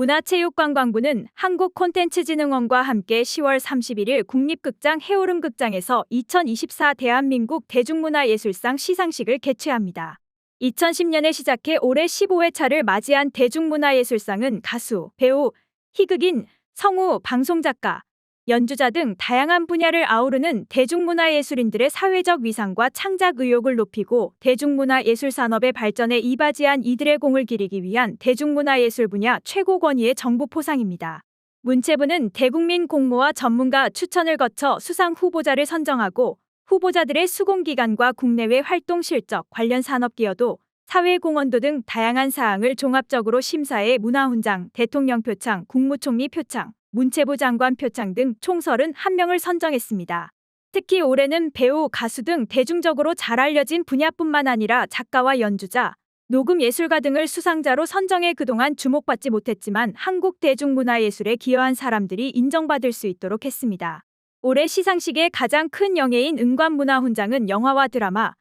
문화체육관광부는 한국콘텐츠진흥원과 함께 10월 31일 국립극장 해오름극장에서 2024 대한민국 대중문화예술상 시상식을 개최합니다. 2010년에 시작해 올해 15회 차를 맞이한 대중문화예술상은 가수, 배우, 희극인, 성우, 방송작가, 연주자 등 다양한 분야를 아우르는 대중문화예술인들의 사회적 위상과 창작 의욕을 높이고 대중문화예술 산업의 발전에 이바지한 이들의 공을 기리기 위한 대중문화예술 분야 최고 권위의 정부 포상입니다. 문체부는 대국민 공모와 전문가 추천을 거쳐 수상 후보자를 선정하고 후보자들의 수공기관과 국내외 활동 실적, 관련 산업기여도, 사회공헌도 등 다양한 사항을 종합적으로 심사해 문화훈장, 대통령 표창, 국무총리 표창, 문체부 장관 표창 등 총 31명을 선정했습니다. 특히 올해는 배우, 가수 등 대중적으로 잘 알려진 분야뿐만 아니라 작가와 연주자, 녹음 예술가 등을 수상자로 선정해 그동안 주목받지 못했지만 한국 대중문화예술에 기여한 사람들이 인정받을 수 있도록 했습니다. 올해 시상식의 가장 큰 영예인 은관문화훈장은 영화와 드라마,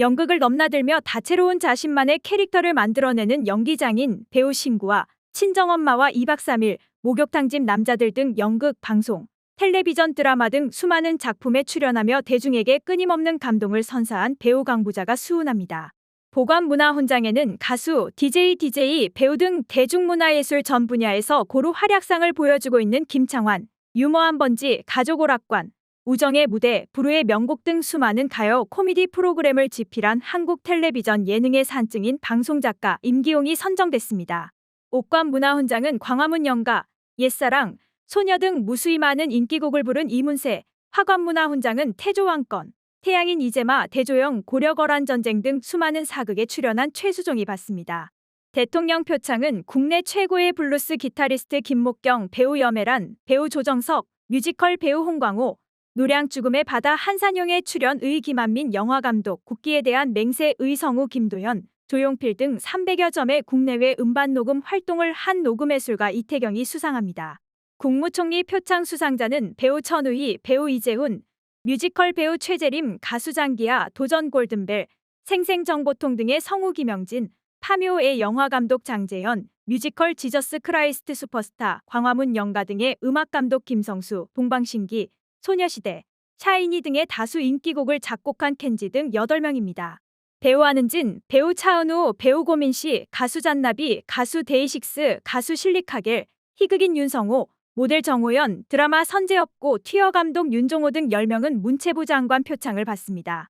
연극을 넘나들며 다채로운 자신만의 캐릭터를 만들어내는 연기장인 배우 신구와 친정엄마와 2박 3일, 목욕탕집 남자들 등 연극, 방송, 텔레비전 드라마 등 수많은 작품에 출연하며 대중에게 끊임없는 감동을 선사한 배우 강부자가 수훈합니다. 보관문화훈장에는 가수, DJ, DJ, 배우 등 대중문화예술 전 분야에서 고루 활약상을 보여주고 있는 김창완, 유머 한 번지, 가족 오락관, 우정의 무대, 부르의 명곡 등 수많은 가요 코미디 프로그램을 집필한 한국 텔레비전 예능의 산증인 방송작가 임기용이 선정됐습니다. 옥관 문화훈장은 광화문 연가, 옛사랑, 소녀 등 무수히 많은 인기곡을 부른 이문세, 화관 문화훈장은 태조왕건, 태양인 이재마, 대조영, 고려거란 전쟁 등 수많은 사극에 출연한 최수종이 받습니다. 대통령 표창은 국내 최고의 블루스 기타리스트 김목경, 배우 여메란, 배우 조정석, 뮤지컬 배우 홍광호, 노량 죽음의 바다 한산용에 출연 의 김한민 영화감독, 국기에 대한 맹세 의 성우 김도현, 조용필 등 300여 점의 국내외 음반 녹음 활동을 한 녹음예술가 이태경이 수상합니다. 국무총리 표창 수상자는 배우 천우희, 배우 이재훈, 뮤지컬 배우 최재림, 가수 장기하, 도전 골든벨, 생생정보통 등의 성우 김영진, 파묘의 영화감독 장재현, 뮤지컬 지저스 크라이스트 슈퍼스타, 광화문 영가 등의 음악감독 김성수, 동방신기, 소녀시대, 샤이니 등의 다수 인기곡을 작곡한 켄지 등 8명입니다. 배우 하는진, 배우 차은우, 배우 고민 씨, 가수 잔나비, 가수 데이식스, 가수 실리카겔, 희극인 윤성호, 모델 정호연, 드라마 선재엽고 튀어 감독 윤종호 등 10명은 문체부 장관 표창을 받습니다.